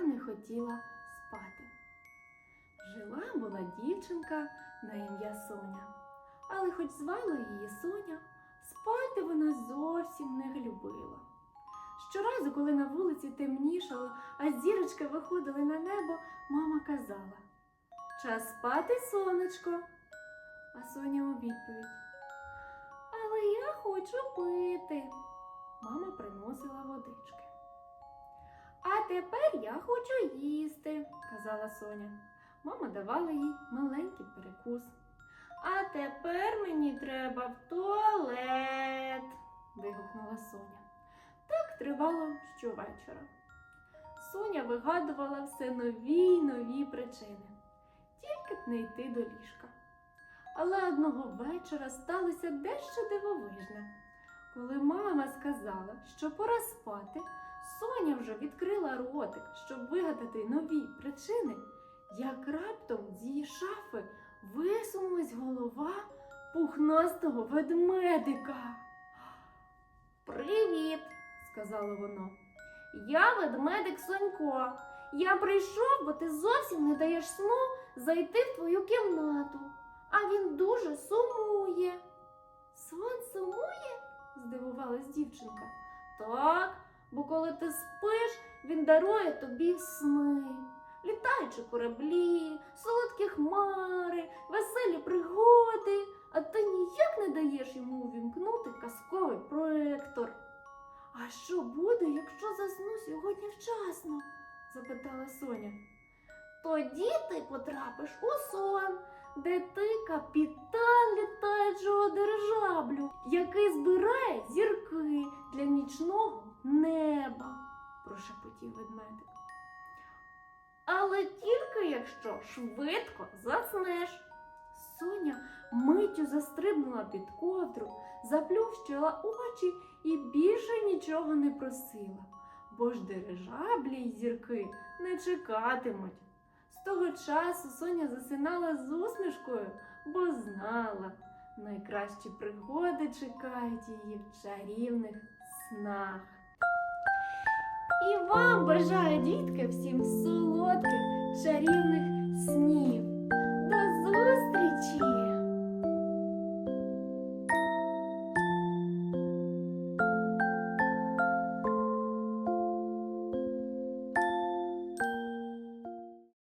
не хотіла спати. Жила була дівчинка на ім'я Соня, але хоч звали її Соня, спати вона зовсім не любила. Щоразу, коли на вулиці темнішало, а зірочки виходили на небо, мама казала Час спати, сонечко. А Соня у відповідь Але я хочу пити. Мама приносила водички. А тепер я хочу їсти, казала Соня. Мама давала їй маленький перекус. А тепер мені треба в туалет, вигукнула Соня. Так тривало щовечора. Соня вигадувала все нові й нові причини, тільки б не йти до ліжка. Але одного вечора сталося дещо дивовижне. Коли мама сказала, що пора спати, Соня вже відкрила ротик, щоб вигадати нові причини, як раптом з її шафи висунулась голова пухнастого ведмедика. Привіт, сказала воно. Я ведмедик Сонько. Я прийшов, бо ти зовсім не даєш сну зайти в твою кімнату. А він дуже сумує. Здивувалась дівчинка. Так, бо коли ти спиш, він дарує тобі сни. Літаючі кораблі, солодкі хмари, веселі пригоди, а ти ніяк не даєш йому увімкнути казковий проектор. А що буде, якщо засну сьогодні вчасно? запитала Соня. Тоді ти потрапиш у сон, де ти капітан літаючого дирижаблю, який збирає зірки для нічного неба, прошепотів ведмедик. Але тільки якщо швидко заснеш. Соня миттю застрибнула під ковдру, заплющила очі і більше нічого не просила, бо ж дирижаблі й зірки не чекатимуть. З того часу Соня засинала з усмішкою, бо знала, найкращі пригоди чекають її в чарівних снах. І вам бажаю, дітки, всім солодких чарів.